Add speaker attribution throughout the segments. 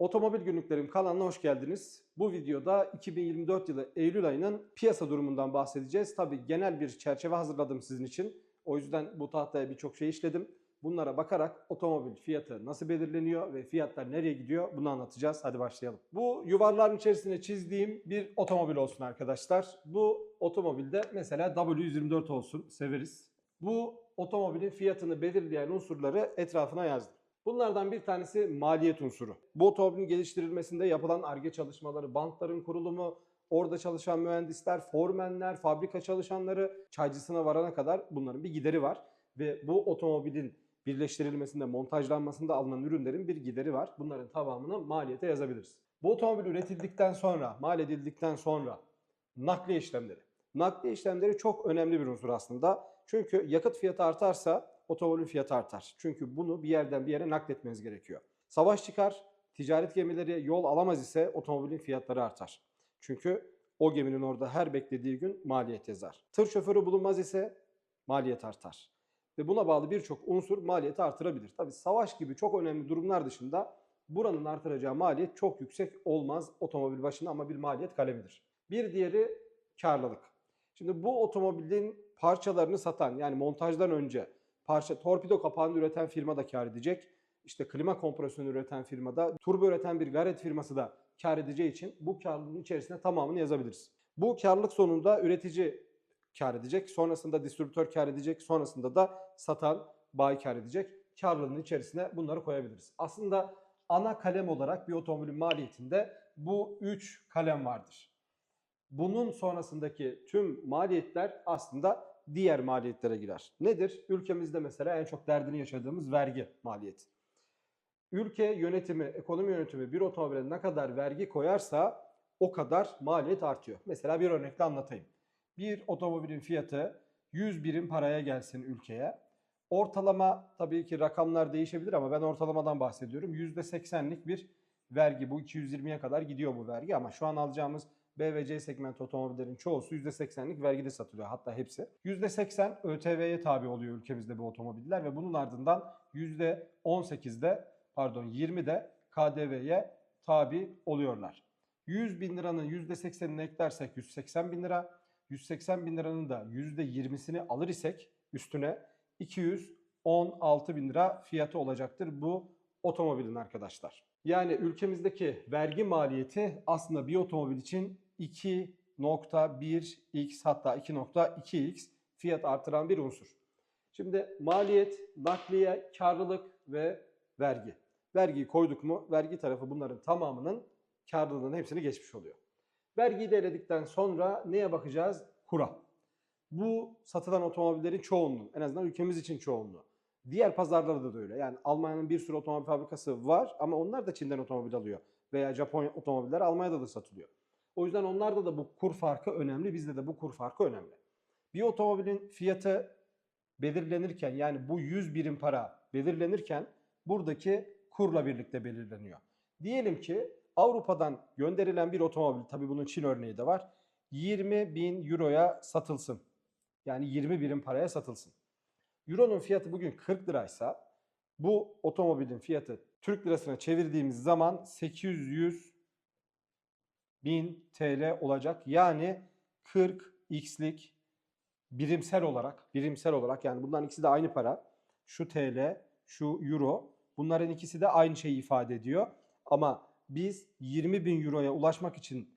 Speaker 1: Otomobil Günlüklerim kanalına hoş geldiniz. Bu videoda 2024 yılı Eylül ayının piyasa durumundan bahsedeceğiz. Tabii genel bir çerçeve hazırladım sizin için. O yüzden bu tahtaya birçok şey işledim. Bunlara bakarak otomobil fiyatı nasıl belirleniyor ve fiyatlar nereye gidiyor bunu anlatacağız. Hadi başlayalım. Bu yuvarların içerisine çizdiğim bir otomobil olsun arkadaşlar. Bu otomobilde mesela W124 olsun severiz. Bu otomobilin fiyatını belirleyen unsurları etrafına yazdım. Bunlardan bir tanesi maliyet unsuru. Bu otomobilin geliştirilmesinde yapılan ARGE çalışmaları, bantların kurulumu, orada çalışan mühendisler, formenler, fabrika çalışanları, çaycısına varana kadar bunların bir gideri var. Ve bu otomobilin birleştirilmesinde, montajlanmasında alınan ürünlerin bir gideri var. Bunların tamamını maliyete yazabiliriz. Bu otomobil üretildikten sonra, mal edildikten sonra nakliye işlemleri. Nakliye işlemleri çok önemli bir unsur aslında. Çünkü yakıt fiyatı artarsa otomobilin fiyatı artar. Çünkü bunu bir yerden bir yere nakletmeniz gerekiyor. Savaş çıkar, ticaret gemileri yol alamaz ise otomobilin fiyatları artar. Çünkü o geminin orada her beklediği gün maliyet yazar. Tır şoförü bulunmaz ise maliyet artar. Ve buna bağlı birçok unsur maliyeti artırabilir. Tabii savaş gibi çok önemli durumlar dışında buranın artıracağı maliyet çok yüksek olmaz otomobil başına ama bir maliyet kalemidir. Bir diğeri karlılık. Şimdi bu otomobilin parçalarını satan yani montajdan önce parça torpido kapağını üreten firma da kar edecek. İşte klima kompresyonu üreten firmada, turbo üreten bir garet firması da kar edeceği için bu karlılığın içerisine tamamını yazabiliriz. Bu karlılık sonunda üretici kar edecek, sonrasında distribütör kar edecek, sonrasında da satan bayi kar edecek. Karlılığın içerisine bunları koyabiliriz. Aslında ana kalem olarak bir otomobilin maliyetinde bu üç kalem vardır. Bunun sonrasındaki tüm maliyetler aslında diğer maliyetlere girer. Nedir? Ülkemizde mesela en çok derdini yaşadığımız vergi maliyeti. Ülke yönetimi, ekonomi yönetimi bir otomobile ne kadar vergi koyarsa o kadar maliyet artıyor. Mesela bir örnekle anlatayım. Bir otomobilin fiyatı 100 birim paraya gelsin ülkeye. Ortalama tabii ki rakamlar değişebilir ama ben ortalamadan bahsediyorum. %80'lik bir vergi. Bu 220'ye kadar gidiyor bu vergi ama şu an alacağımız B ve C segment otomobillerin çoğusu %80'lik vergide satılıyor hatta hepsi. %80 ÖTV'ye tabi oluyor ülkemizde bu otomobiller ve bunun ardından %18'de pardon 20'de KDV'ye tabi oluyorlar. 100 bin liranın %80'ini eklersek 180 bin lira, 180 bin liranın da %20'sini alır isek üstüne 216 bin lira fiyatı olacaktır bu otomobilin arkadaşlar. Yani ülkemizdeki vergi maliyeti aslında bir otomobil için 2.1x hatta 2.2x fiyat artıran bir unsur. Şimdi maliyet, nakliye, karlılık ve vergi. Vergiyi koyduk mu vergi tarafı bunların tamamının karlılığının hepsini geçmiş oluyor. Vergiyi de eledikten sonra neye bakacağız? Kura. Bu satılan otomobillerin çoğunluğu, en azından ülkemiz için çoğunluğu. Diğer pazarlarda da öyle. Yani Almanya'nın bir sürü otomobil fabrikası var ama onlar da Çin'den otomobil alıyor. Veya Japonya otomobiller Almanya'da da satılıyor. O yüzden onlarda da bu kur farkı önemli. Bizde de bu kur farkı önemli. Bir otomobilin fiyatı belirlenirken yani bu 100 birim para belirlenirken buradaki kurla birlikte belirleniyor. Diyelim ki Avrupa'dan gönderilen bir otomobil, tabii bunun Çin örneği de var. 20 bin euroya satılsın. Yani 20 birim paraya satılsın. Euro'nun fiyatı bugün 40 liraysa bu otomobilin fiyatı Türk lirasına çevirdiğimiz zaman 800 bin TL olacak. Yani 40x'lik birimsel olarak, birimsel olarak yani bunların ikisi de aynı para. Şu TL, şu Euro. Bunların ikisi de aynı şeyi ifade ediyor. Ama biz 20 bin Euro'ya ulaşmak için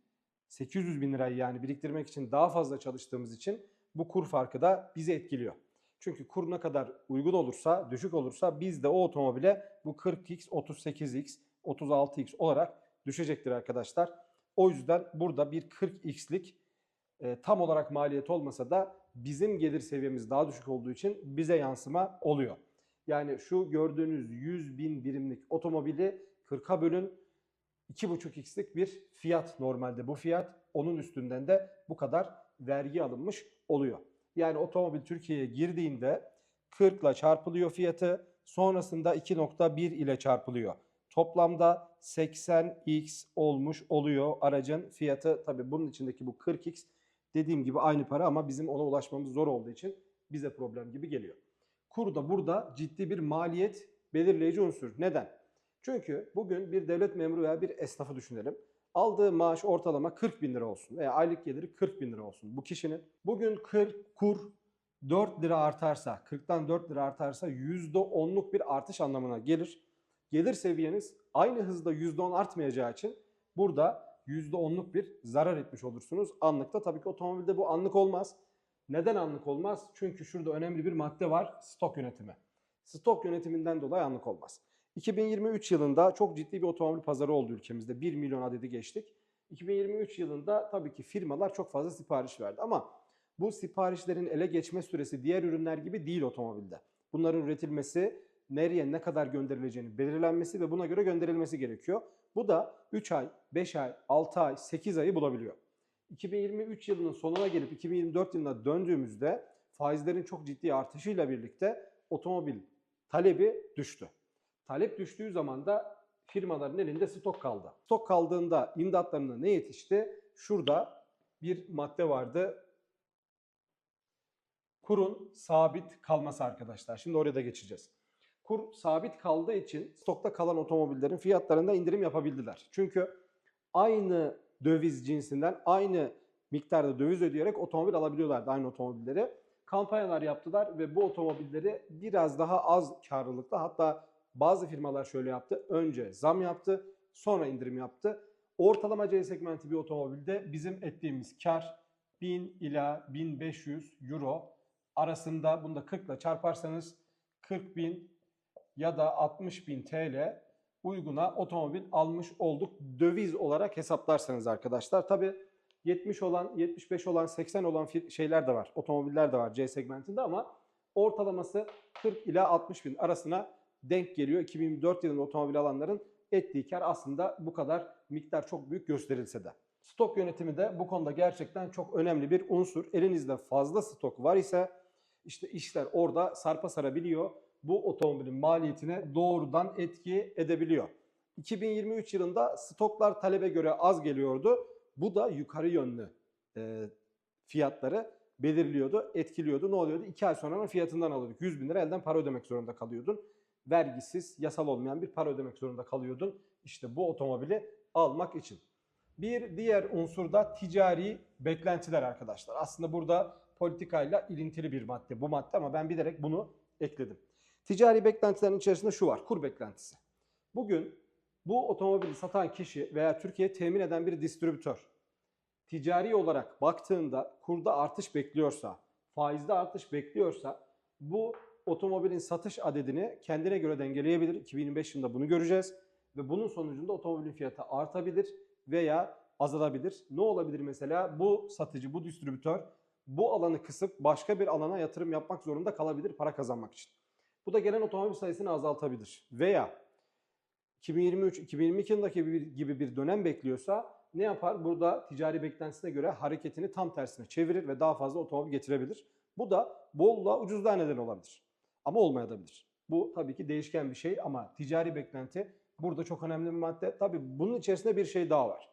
Speaker 1: 800 bin lirayı yani biriktirmek için daha fazla çalıştığımız için bu kur farkı da bizi etkiliyor. Çünkü kur ne kadar uygun olursa, düşük olursa biz de o otomobile bu 40x, 38x, 36x olarak düşecektir arkadaşlar. O yüzden burada bir 40x'lik e, tam olarak maliyet olmasa da bizim gelir seviyemiz daha düşük olduğu için bize yansıma oluyor. Yani şu gördüğünüz 100 bin birimlik otomobili 40'a bölün 2,5x'lik bir fiyat normalde bu fiyat. Onun üstünden de bu kadar vergi alınmış oluyor. Yani otomobil Türkiye'ye girdiğinde 40 ile çarpılıyor fiyatı. Sonrasında 2.1 ile çarpılıyor. Toplamda 80x olmuş oluyor aracın fiyatı. Tabii bunun içindeki bu 40x dediğim gibi aynı para ama bizim ona ulaşmamız zor olduğu için bize problem gibi geliyor. Kur da burada ciddi bir maliyet belirleyici unsur. Neden? Çünkü bugün bir devlet memuru veya bir esnafı düşünelim. Aldığı maaş ortalama 40 bin lira olsun veya aylık geliri 40 bin lira olsun bu kişinin. Bugün 40 kur 4 lira artarsa, 40'tan 4 lira artarsa %10'luk bir artış anlamına gelir. Gelir seviyeniz aynı hızda %10 artmayacağı için burada %10'luk bir zarar etmiş olursunuz anlıkta. Tabii ki otomobilde bu anlık olmaz. Neden anlık olmaz? Çünkü şurada önemli bir madde var, stok yönetimi. Stok yönetiminden dolayı anlık olmaz. 2023 yılında çok ciddi bir otomobil pazarı oldu ülkemizde. 1 milyon adedi geçtik. 2023 yılında tabii ki firmalar çok fazla sipariş verdi ama bu siparişlerin ele geçme süresi diğer ürünler gibi değil otomobilde. Bunların üretilmesi, nereye ne kadar gönderileceğini belirlenmesi ve buna göre gönderilmesi gerekiyor. Bu da 3 ay, 5 ay, 6 ay, 8 ayı bulabiliyor. 2023 yılının sonuna gelip 2024 yılına döndüğümüzde faizlerin çok ciddi artışıyla birlikte otomobil talebi düştü. Talep düştüğü zaman da firmaların elinde stok kaldı. Stok kaldığında imdatlarına ne yetişti? Şurada bir madde vardı. Kurun sabit kalması arkadaşlar. Şimdi oraya da geçeceğiz. Kur sabit kaldığı için stokta kalan otomobillerin fiyatlarında indirim yapabildiler. Çünkü aynı döviz cinsinden aynı miktarda döviz ödeyerek otomobil alabiliyorlardı aynı otomobilleri. Kampanyalar yaptılar ve bu otomobilleri biraz daha az karlılıkla hatta bazı firmalar şöyle yaptı. Önce zam yaptı, sonra indirim yaptı. Ortalama C segmenti bir otomobilde bizim ettiğimiz kar 1000 ila 1500 euro arasında bunu da 40 ile çarparsanız 40 bin ya da 60 bin TL uyguna otomobil almış olduk. Döviz olarak hesaplarsanız arkadaşlar. Tabi 70 olan, 75 olan, 80 olan şeyler de var. Otomobiller de var C segmentinde ama ortalaması 40 ila 60 bin arasına denk geliyor. 2024 yılında otomobil alanların ettiği kar aslında bu kadar miktar çok büyük gösterilse de. Stok yönetimi de bu konuda gerçekten çok önemli bir unsur. Elinizde fazla stok var ise işte işler orada sarpa sarabiliyor. Bu otomobilin maliyetine doğrudan etki edebiliyor. 2023 yılında stoklar talebe göre az geliyordu. Bu da yukarı yönlü e, fiyatları belirliyordu, etkiliyordu. Ne oluyordu? 2 ay sonra fiyatından alıyorduk. 100 bin lira elden para ödemek zorunda kalıyordun. Vergisiz, yasal olmayan bir para ödemek zorunda kalıyordun. İşte bu otomobili almak için. Bir diğer unsur da ticari beklentiler arkadaşlar. Aslında burada politikayla ilintili bir madde bu madde ama ben bilerek bunu ekledim. Ticari beklentilerin içerisinde şu var, kur beklentisi. Bugün bu otomobili satan kişi veya Türkiye'ye temin eden bir distribütör ticari olarak baktığında kurda artış bekliyorsa, faizde artış bekliyorsa bu otomobilin satış adedini kendine göre dengeleyebilir. 2025 yılında bunu göreceğiz ve bunun sonucunda otomobilin fiyatı artabilir veya azalabilir. Ne olabilir mesela? Bu satıcı, bu distribütör bu alanı kısıp başka bir alana yatırım yapmak zorunda kalabilir para kazanmak için. Bu da gelen otomobil sayısını azaltabilir. Veya 2023-2022 yılındaki gibi- bir dönem bekliyorsa ne yapar? Burada ticari beklentisine göre hareketini tam tersine çevirir ve daha fazla otomobil getirebilir. Bu da bolluğa ucuzluğa neden olabilir. Ama olmayabilir. Bu tabii ki değişken bir şey ama ticari beklenti burada çok önemli bir madde. Tabii bunun içerisinde bir şey daha var.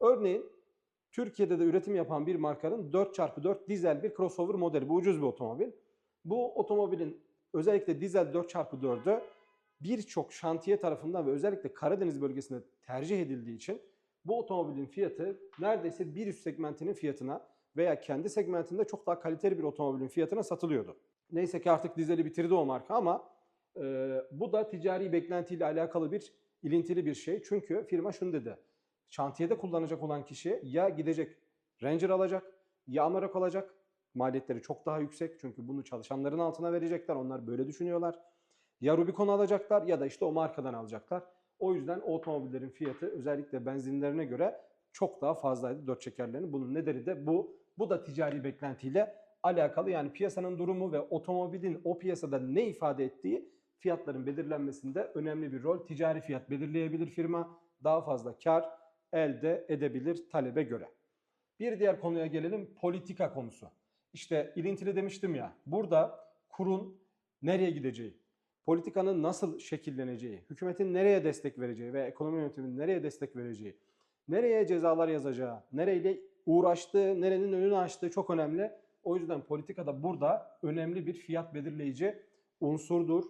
Speaker 1: Örneğin Türkiye'de de üretim yapan bir markanın 4x4 dizel bir crossover modeli. Bu ucuz bir otomobil. Bu otomobilin özellikle dizel 4x4'ü birçok şantiye tarafından ve özellikle Karadeniz bölgesinde tercih edildiği için bu otomobilin fiyatı neredeyse bir üst segmentinin fiyatına veya kendi segmentinde çok daha kaliteli bir otomobilin fiyatına satılıyordu. Neyse ki artık dizeli bitirdi o marka ama e, bu da ticari beklentiyle alakalı bir ilintili bir şey. Çünkü firma şunu dedi. Şantiyede kullanacak olan kişi ya gidecek Ranger alacak ya Amarok alacak. Maliyetleri çok daha yüksek çünkü bunu çalışanların altına verecekler. Onlar böyle düşünüyorlar. Ya Rubicon alacaklar ya da işte o markadan alacaklar. O yüzden otomobillerin fiyatı özellikle benzinlerine göre çok daha fazlaydı dört çekerlerin. Bunun nedeni de bu. Bu da ticari beklentiyle alakalı. Yani piyasanın durumu ve otomobilin o piyasada ne ifade ettiği fiyatların belirlenmesinde önemli bir rol. Ticari fiyat belirleyebilir firma. Daha fazla kar elde edebilir talebe göre. Bir diğer konuya gelelim politika konusu. İşte ilintili demiştim ya. Burada kurun nereye gideceği, politikanın nasıl şekilleneceği, hükümetin nereye destek vereceği ve ekonomi yönetiminin nereye destek vereceği, nereye cezalar yazacağı, nereyle uğraştığı, nerenin önünü açtığı çok önemli. O yüzden politikada burada önemli bir fiyat belirleyici unsurdur.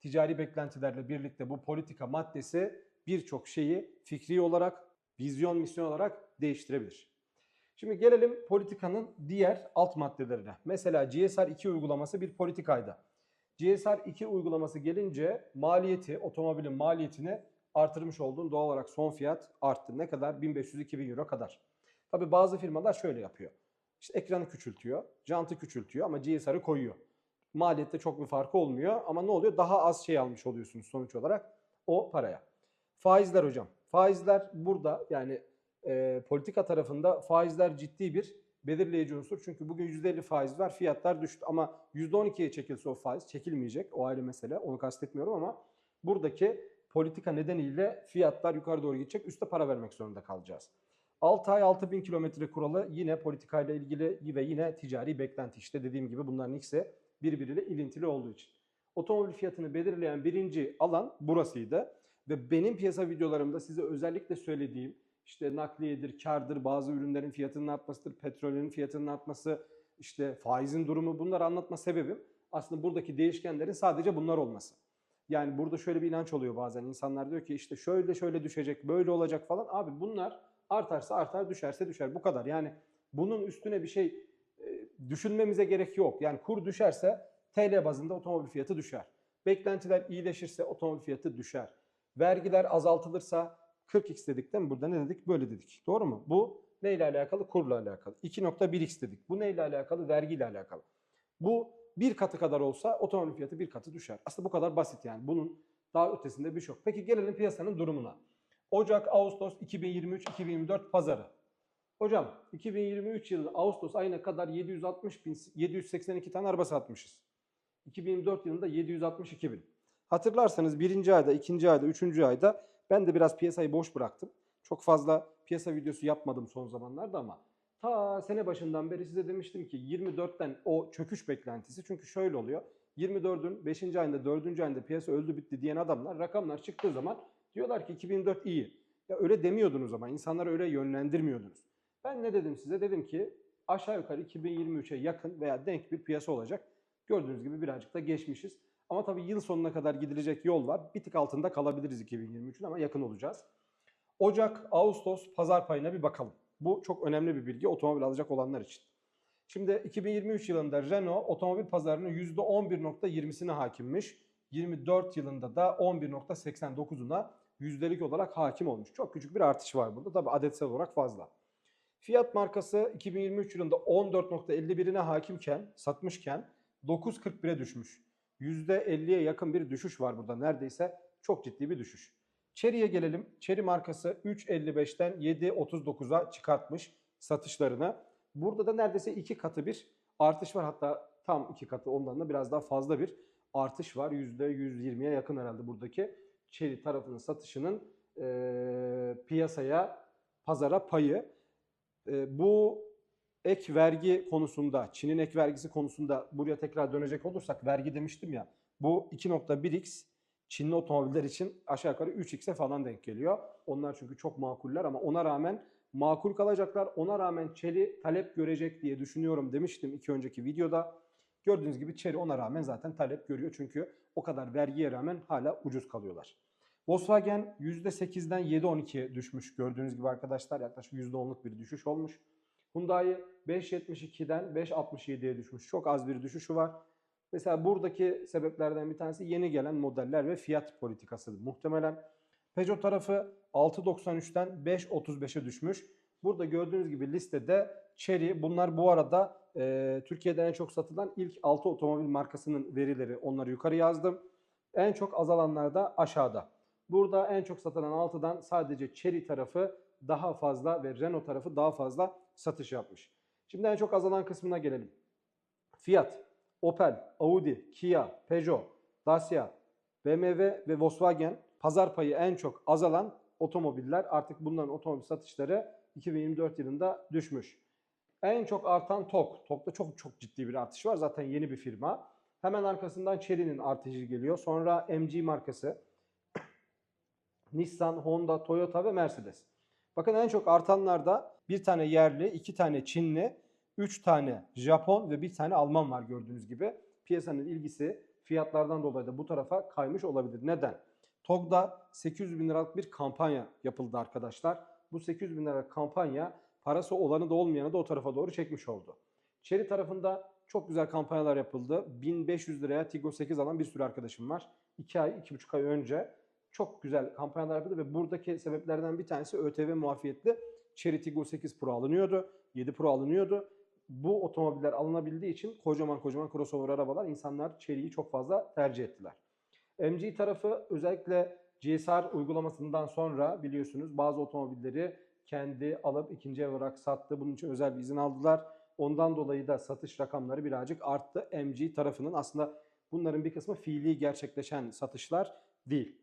Speaker 1: ticari beklentilerle birlikte bu politika maddesi birçok şeyi fikri olarak, vizyon, misyon olarak değiştirebilir. Şimdi gelelim politikanın diğer alt maddelerine. Mesela GSR 2 uygulaması bir politikaydı. GSR 2 uygulaması gelince maliyeti, otomobilin maliyetini artırmış olduğun doğal olarak son fiyat arttı. Ne kadar? 1500-2000 euro kadar. Tabi bazı firmalar şöyle yapıyor. İşte ekranı küçültüyor, jantı küçültüyor ama GSR'ı koyuyor. Maliyette çok bir farkı olmuyor ama ne oluyor? Daha az şey almış oluyorsunuz sonuç olarak o paraya. Faizler hocam. Faizler burada yani e, politika tarafında faizler ciddi bir belirleyici unsur. Çünkü bugün %50 faiz var, fiyatlar düştü ama %12'ye çekilse o faiz çekilmeyecek. O ayrı mesele. Onu kastetmiyorum ama buradaki politika nedeniyle fiyatlar yukarı doğru gidecek. Üste para vermek zorunda kalacağız. 6 ay 6000 kilometre kuralı yine politikayla ilgili ve yine ticari beklenti. İşte dediğim gibi bunların ikisi birbiriyle ilintili olduğu için. Otomobil fiyatını belirleyen birinci alan burasıydı. Ve benim piyasa videolarımda size özellikle söylediğim işte nakliyedir, kardır, bazı ürünlerin fiyatının artmasıdır, petrolün fiyatının artması, işte faizin durumu bunları anlatma sebebim aslında buradaki değişkenlerin sadece bunlar olması. Yani burada şöyle bir inanç oluyor bazen. insanlar diyor ki işte şöyle şöyle düşecek, böyle olacak falan. Abi bunlar artarsa artar, düşerse düşer. Bu kadar. Yani bunun üstüne bir şey e, düşünmemize gerek yok. Yani kur düşerse TL bazında otomobil fiyatı düşer. Beklentiler iyileşirse otomobil fiyatı düşer. Vergiler azaltılırsa 40x dedik değil mi? Burada ne dedik? Böyle dedik. Doğru mu? Bu neyle alakalı? Kurla alakalı. 2.1x dedik. Bu neyle alakalı? Vergiyle alakalı. Bu bir katı kadar olsa otomobil fiyatı bir katı düşer. Aslında bu kadar basit yani. Bunun daha ötesinde bir şey yok. Peki gelelim piyasanın durumuna. Ocak, Ağustos 2023-2024 pazarı. Hocam 2023 yılı Ağustos ayına kadar 760 bin, 782 tane araba satmışız. 2024 yılında 762 bin. Hatırlarsanız birinci ayda, ikinci ayda, üçüncü ayda ben de biraz piyasayı boş bıraktım. Çok fazla piyasa videosu yapmadım son zamanlarda ama ta sene başından beri size demiştim ki 24'ten o çöküş beklentisi çünkü şöyle oluyor. 24'ün 5. ayında 4. ayında piyasa öldü bitti diyen adamlar rakamlar çıktığı zaman diyorlar ki 2024 iyi. Ya öyle demiyordunuz ama insanları öyle yönlendirmiyordunuz. Ben ne dedim size? Dedim ki aşağı yukarı 2023'e yakın veya denk bir piyasa olacak. Gördüğünüz gibi birazcık da geçmişiz. Ama tabii yıl sonuna kadar gidilecek yol var. Bir tık altında kalabiliriz 2023'ün ama yakın olacağız. Ocak, Ağustos pazar payına bir bakalım. Bu çok önemli bir bilgi otomobil alacak olanlar için. Şimdi 2023 yılında Renault otomobil pazarının %11.20'sine hakimmiş. 24 yılında da 11.89'una yüzdelik olarak hakim olmuş. Çok küçük bir artış var burada. Tabi adetsel olarak fazla. Fiyat markası 2023 yılında 14.51'ine hakimken, satmışken 9.41'e düşmüş. %50'ye yakın bir düşüş var burada. Neredeyse çok ciddi bir düşüş. Chery'e gelelim. Chery markası 3.55'ten 7.39'a çıkartmış satışlarını. Burada da neredeyse iki katı bir artış var. Hatta tam iki katı ondan da biraz daha fazla bir artış var. %120'ye yakın herhalde buradaki Chery tarafının satışının e, piyasaya, pazara payı. E, bu ek vergi konusunda, Çin'in ek vergisi konusunda buraya tekrar dönecek olursak vergi demiştim ya. Bu 2.1x Çinli otomobiller için aşağı yukarı 3x'e falan denk geliyor. Onlar çünkü çok makuller ama ona rağmen makul kalacaklar. Ona rağmen Chery talep görecek diye düşünüyorum demiştim iki önceki videoda. Gördüğünüz gibi Chery ona rağmen zaten talep görüyor. Çünkü o kadar vergiye rağmen hala ucuz kalıyorlar. Volkswagen %8'den 7.12'ye düşmüş gördüğünüz gibi arkadaşlar. Yaklaşık %10'luk bir düşüş olmuş. Hyundai 5.72'den 5.67'ye düşmüş. Çok az bir düşüşü var. Mesela buradaki sebeplerden bir tanesi yeni gelen modeller ve fiyat politikası muhtemelen. Peugeot tarafı 6.93'ten 5.35'e düşmüş. Burada gördüğünüz gibi listede Chery bunlar bu arada e, Türkiye'de en çok satılan ilk 6 otomobil markasının verileri onları yukarı yazdım. En çok azalanlar da aşağıda. Burada en çok satılan 6'dan sadece Chery tarafı daha fazla ve Renault tarafı daha fazla satış yapmış. Şimdi en çok azalan kısmına gelelim. Fiyat, Opel, Audi, Kia, Peugeot, Dacia, BMW ve Volkswagen pazar payı en çok azalan otomobiller. Artık bunların otomobil satışları 2024 yılında düşmüş. En çok artan TOK. TOK'ta çok çok ciddi bir artış var. Zaten yeni bir firma. Hemen arkasından Chery'nin artışı geliyor. Sonra MG markası. Nissan, Honda, Toyota ve Mercedes. Bakın en çok artanlarda bir tane yerli, iki tane Çinli, üç tane Japon ve bir tane Alman var gördüğünüz gibi. Piyasanın ilgisi fiyatlardan dolayı da bu tarafa kaymış olabilir. Neden? TOG'da 800 bin liralık bir kampanya yapıldı arkadaşlar. Bu 800 bin liralık kampanya parası olanı da olmayanı da o tarafa doğru çekmiş oldu. Chery tarafında çok güzel kampanyalar yapıldı. 1500 liraya Tiggo 8 alan bir sürü arkadaşım var. 2 ay, 2,5 ay önce çok güzel kampanyalar yapıldı ve buradaki sebeplerden bir tanesi ÖTV muafiyetli Chery Tiggo 8 Pro alınıyordu. 7 Pro alınıyordu. Bu otomobiller alınabildiği için kocaman kocaman crossover arabalar insanlar Chery'yi çok fazla tercih ettiler. MG tarafı özellikle GSR uygulamasından sonra biliyorsunuz bazı otomobilleri kendi alıp ikinci el olarak sattı. Bunun için özel bir izin aldılar. Ondan dolayı da satış rakamları birazcık arttı. MG tarafının aslında bunların bir kısmı fiili gerçekleşen satışlar değil.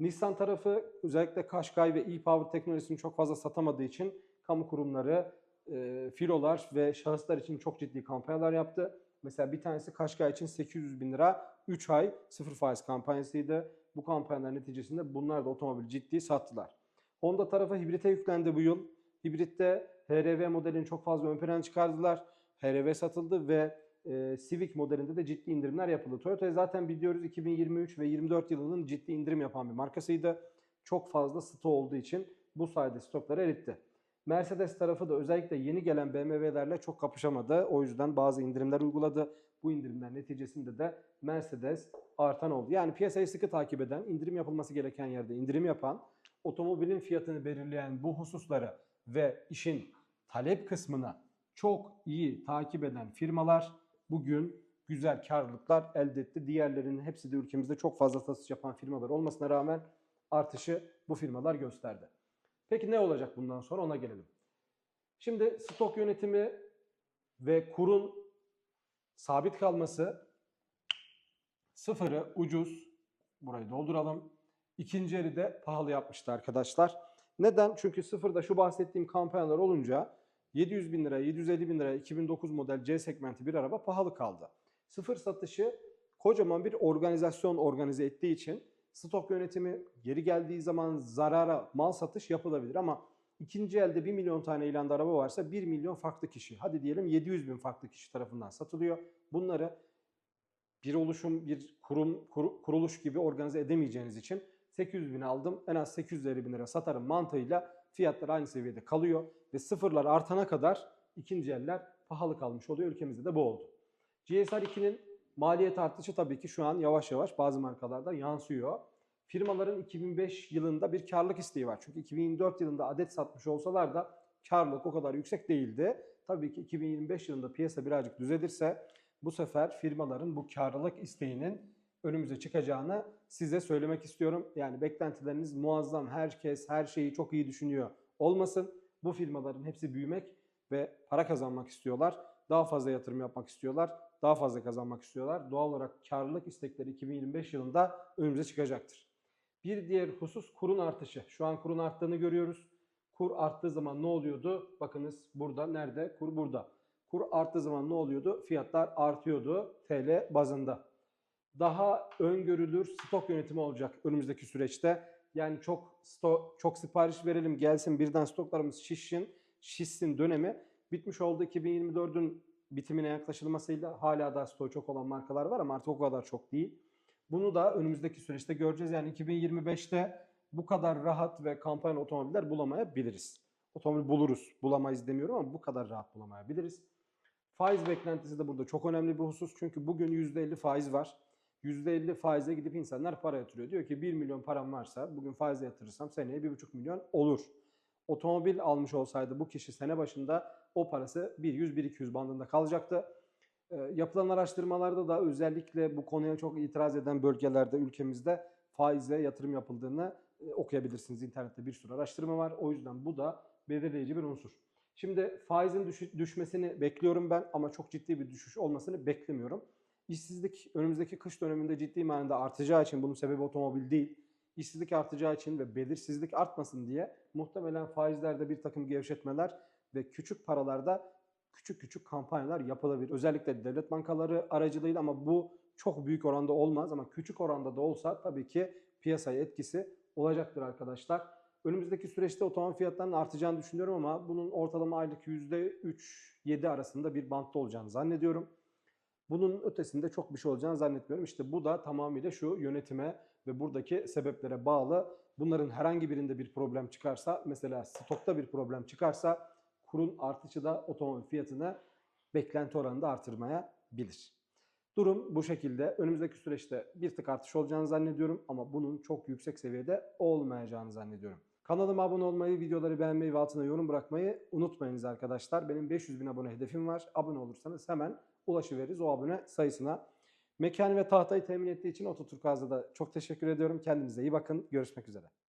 Speaker 1: Nissan tarafı özellikle Qashqai ve e-Power teknolojisini çok fazla satamadığı için kamu kurumları, e, filolar ve şahıslar için çok ciddi kampanyalar yaptı. Mesela bir tanesi Qashqai için 800 bin lira 3 ay sıfır faiz kampanyasıydı. Bu kampanyalar neticesinde bunlar da otomobil ciddi sattılar. Honda tarafı hibrite yüklendi bu yıl. Hibritte HR-V modelini çok fazla ön plana çıkardılar. HR-V satıldı ve e, Civic modelinde de ciddi indirimler yapıldı. Toyota zaten biliyoruz 2023 ve 24 yılının ciddi indirim yapan bir markasıydı. Çok fazla stoğu olduğu için bu sayede stokları eritti. Mercedes tarafı da özellikle yeni gelen BMW'lerle çok kapışamadı. O yüzden bazı indirimler uyguladı. Bu indirimler neticesinde de Mercedes artan oldu. Yani piyasayı sıkı takip eden, indirim yapılması gereken yerde indirim yapan, otomobilin fiyatını belirleyen bu hususları ve işin talep kısmını çok iyi takip eden firmalar bugün güzel karlılıklar elde etti. Diğerlerinin hepsi de ülkemizde çok fazla satış yapan firmalar olmasına rağmen artışı bu firmalar gösterdi. Peki ne olacak bundan sonra ona gelelim. Şimdi stok yönetimi ve kurun sabit kalması sıfırı ucuz burayı dolduralım. İkinci eli de pahalı yapmıştı arkadaşlar. Neden? Çünkü sıfırda şu bahsettiğim kampanyalar olunca 700 bin lira, 750 bin lira 2009 model C segmenti bir araba pahalı kaldı. Sıfır satışı kocaman bir organizasyon organize ettiği için stok yönetimi geri geldiği zaman zarara mal satış yapılabilir ama ikinci elde 1 milyon tane ilanda araba varsa 1 milyon farklı kişi hadi diyelim 700 bin farklı kişi tarafından satılıyor. Bunları bir oluşum, bir kurum, kur- kuruluş gibi organize edemeyeceğiniz için 800 bin aldım en az 850 bin lira satarım mantığıyla fiyatlar aynı seviyede kalıyor ve sıfırlar artana kadar ikinci eller pahalı kalmış oluyor. Ülkemizde de bu oldu. GSR 2'nin maliyet artışı tabii ki şu an yavaş yavaş bazı markalarda yansıyor. Firmaların 2005 yılında bir karlılık isteği var. Çünkü 2024 yılında adet satmış olsalar da karlılık o kadar yüksek değildi. Tabii ki 2025 yılında piyasa birazcık düzelirse bu sefer firmaların bu karlılık isteğinin önümüze çıkacağını size söylemek istiyorum. Yani beklentileriniz muazzam, herkes her şeyi çok iyi düşünüyor olmasın. Bu firmaların hepsi büyümek ve para kazanmak istiyorlar. Daha fazla yatırım yapmak istiyorlar. Daha fazla kazanmak istiyorlar. Doğal olarak karlılık istekleri 2025 yılında önümüze çıkacaktır. Bir diğer husus kurun artışı. Şu an kurun arttığını görüyoruz. Kur arttığı zaman ne oluyordu? Bakınız burada nerede? Kur burada. Kur arttığı zaman ne oluyordu? Fiyatlar artıyordu TL bazında. Daha öngörülür stok yönetimi olacak önümüzdeki süreçte. Yani çok stok, çok sipariş verelim gelsin birden stoklarımız şişsin, şişsin dönemi bitmiş oldu. 2024'ün bitimine yaklaşılmasıyla hala da stoğu çok olan markalar var ama artık o kadar çok değil. Bunu da önümüzdeki süreçte göreceğiz. Yani 2025'te bu kadar rahat ve kampanya otomobiller bulamayabiliriz. Otomobil buluruz. Bulamayız demiyorum ama bu kadar rahat bulamayabiliriz. Faiz beklentisi de burada çok önemli bir husus. Çünkü bugün %50 faiz var. %50 faize gidip insanlar para yatırıyor. Diyor ki 1 milyon param varsa bugün faize yatırırsam seneye 1,5 milyon olur. Otomobil almış olsaydı bu kişi sene başında o parası 100-1-200 bandında kalacaktı. E, yapılan araştırmalarda da özellikle bu konuya çok itiraz eden bölgelerde ülkemizde faizle yatırım yapıldığını e, okuyabilirsiniz. İnternette bir sürü araştırma var. O yüzden bu da belirleyici bir unsur. Şimdi faizin düş- düşmesini bekliyorum ben ama çok ciddi bir düşüş olmasını beklemiyorum. İşsizlik önümüzdeki kış döneminde ciddi manada artacağı için bunun sebebi otomobil değil. İşsizlik artacağı için ve belirsizlik artmasın diye muhtemelen faizlerde bir takım gevşetmeler ve küçük paralarda küçük küçük kampanyalar yapılabilir. Özellikle devlet bankaları aracılığıyla ama bu çok büyük oranda olmaz ama küçük oranda da olsa tabii ki piyasaya etkisi olacaktır arkadaşlar. Önümüzdeki süreçte otomobil fiyatlarının artacağını düşünüyorum ama bunun ortalama aylık %3-7 arasında bir bantta olacağını zannediyorum. Bunun ötesinde çok bir şey olacağını zannetmiyorum. İşte bu da tamamıyla şu yönetime ve buradaki sebeplere bağlı. Bunların herhangi birinde bir problem çıkarsa, mesela stokta bir problem çıkarsa kurun artışı da otomobil fiyatını beklenti oranında artırmayabilir. Durum bu şekilde. Önümüzdeki süreçte bir tık artış olacağını zannediyorum ama bunun çok yüksek seviyede olmayacağını zannediyorum. Kanalıma abone olmayı, videoları beğenmeyi ve altına yorum bırakmayı unutmayınız arkadaşlar. Benim 500 bin abone hedefim var. Abone olursanız hemen ulaşıveririz o abone sayısına. Mekanı ve tahtayı temin ettiği için Ototurkuaz'da da çok teşekkür ediyorum. Kendinize iyi bakın. Görüşmek üzere.